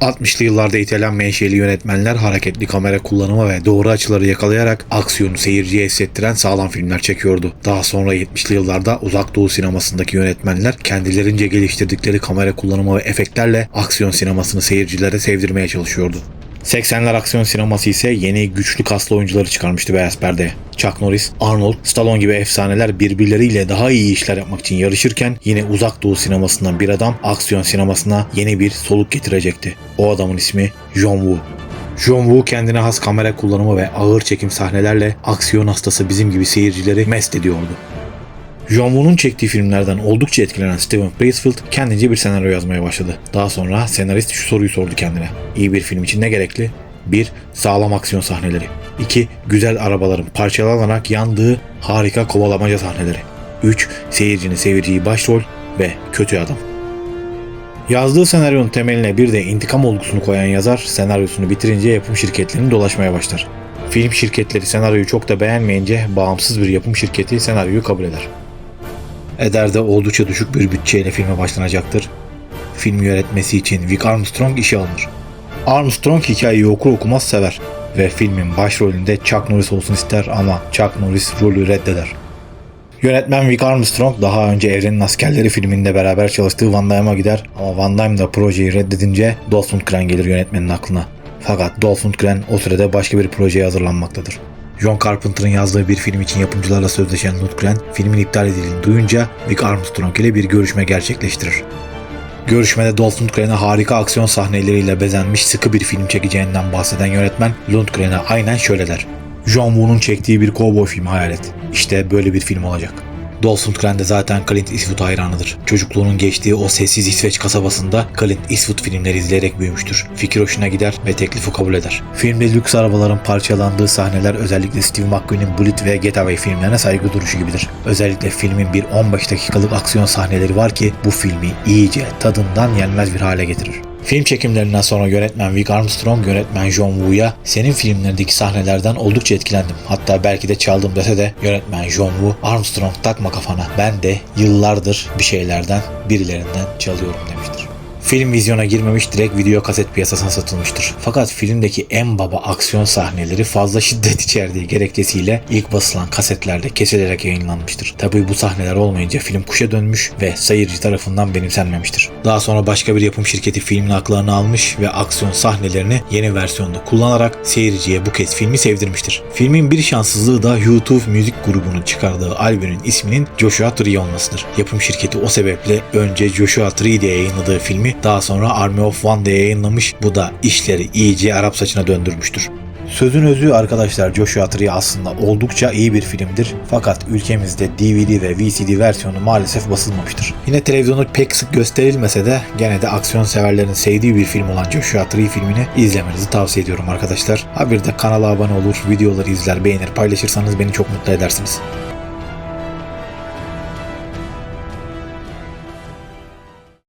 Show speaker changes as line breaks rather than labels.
60'lı yıllarda İtalyan menşeli yönetmenler hareketli kamera kullanımı ve doğru açıları yakalayarak aksiyonu seyirciye hissettiren sağlam filmler çekiyordu. Daha sonra 70'li yıllarda uzak doğu sinemasındaki yönetmenler kendilerince geliştirdikleri kamera kullanımı ve efektlerle aksiyon sinemasını seyircilere sevdirmeye çalışıyordu. 80'ler aksiyon sineması ise yeni güçlü kaslı oyuncuları çıkarmıştı beyaz perdeye. Chuck Norris, Arnold, Stallone gibi efsaneler birbirleriyle daha iyi işler yapmak için yarışırken yine uzak doğu sinemasından bir adam aksiyon sinemasına yeni bir soluk getirecekti. O adamın ismi John Woo. John Woo kendine has kamera kullanımı ve ağır çekim sahnelerle aksiyon hastası bizim gibi seyircileri mest ediyordu. John Woo'nun çektiği filmlerden oldukça etkilenen Steven Pressfield kendince bir senaryo yazmaya başladı. Daha sonra senarist şu soruyu sordu kendine. İyi bir film için ne gerekli? 1. Sağlam aksiyon sahneleri. 2. Güzel arabaların parçalanarak yandığı harika kovalamaca sahneleri. 3. Seyircinin seveceği başrol ve kötü adam. Yazdığı senaryonun temeline bir de intikam olgusunu koyan yazar senaryosunu bitirince yapım şirketlerini dolaşmaya başlar. Film şirketleri senaryoyu çok da beğenmeyince bağımsız bir yapım şirketi senaryoyu kabul eder. Eder'de oldukça düşük bir bütçeyle filme başlanacaktır. Film yönetmesi için Vic Armstrong işe alınır. Armstrong hikayeyi okur okumaz sever ve filmin başrolünde Chuck Norris olsun ister ama Chuck Norris rolü reddeder. Yönetmen Vic Armstrong daha önce Evrenin Askerleri filminde beraber çalıştığı Van Damme'a gider ama Van Damme da projeyi reddedince Dolph Lundgren gelir yönetmenin aklına. Fakat Dolph Lundgren o sırada başka bir projeye hazırlanmaktadır. John Carpenter'ın yazdığı bir film için yapımcılarla sözleşen Lundgren, filmin iptal edildiğini duyunca Vic Armstrong ile bir görüşme gerçekleştirir. Görüşmede Dolph Lundgren'e harika aksiyon sahneleriyle bezenmiş sıkı bir film çekeceğinden bahseden yönetmen Lundgren'e aynen şöyle der. John Woo'nun çektiği bir kovboy filmi hayal et. İşte böyle bir film olacak. Dolph Lundgren zaten Clint Eastwood hayranıdır. Çocukluğunun geçtiği o sessiz İsveç kasabasında Clint Eastwood filmleri izleyerek büyümüştür. Fikir hoşuna gider ve teklifi kabul eder. Filmde lüks arabaların parçalandığı sahneler özellikle Steve McQueen'in Bullet ve Getaway filmlerine saygı duruşu gibidir. Özellikle filmin bir 15 dakikalık aksiyon sahneleri var ki bu filmi iyice tadından yenmez bir hale getirir. Film çekimlerinden sonra yönetmen Vic Armstrong yönetmen John Woo'ya senin filmlerindeki sahnelerden oldukça etkilendim. Hatta belki de çaldım dese de yönetmen John Woo Armstrong takma kafana ben de yıllardır bir şeylerden birilerinden çalıyorum demiştir. Film vizyona girmemiş direkt video kaset piyasasına satılmıştır. Fakat filmdeki en baba aksiyon sahneleri fazla şiddet içerdiği gerekçesiyle ilk basılan kasetlerde kesilerek yayınlanmıştır. Tabii bu sahneler olmayınca film kuşa dönmüş ve seyirci tarafından benimsenmemiştir. Daha sonra başka bir yapım şirketi filmin haklarını almış ve aksiyon sahnelerini yeni versiyonda kullanarak seyirciye bu kez filmi sevdirmiştir. Filmin bir şanssızlığı da YouTube müzik grubunun çıkardığı albümün isminin Joshua Tree olmasıdır. Yapım şirketi o sebeple önce Joshua Tree diye yayınladığı filmi daha sonra Army of One diye yayınlamış. Bu da işleri iyice Arap saçına döndürmüştür. Sözün özü arkadaşlar Joshua Tree aslında oldukça iyi bir filmdir. Fakat ülkemizde DVD ve VCD versiyonu maalesef basılmamıştır. Yine televizyonu pek sık gösterilmese de gene de aksiyon severlerin sevdiği bir film olan Joshua Tree filmini izlemenizi tavsiye ediyorum arkadaşlar. Ha bir de kanala abone olur, videoları izler, beğenir, paylaşırsanız beni çok mutlu edersiniz.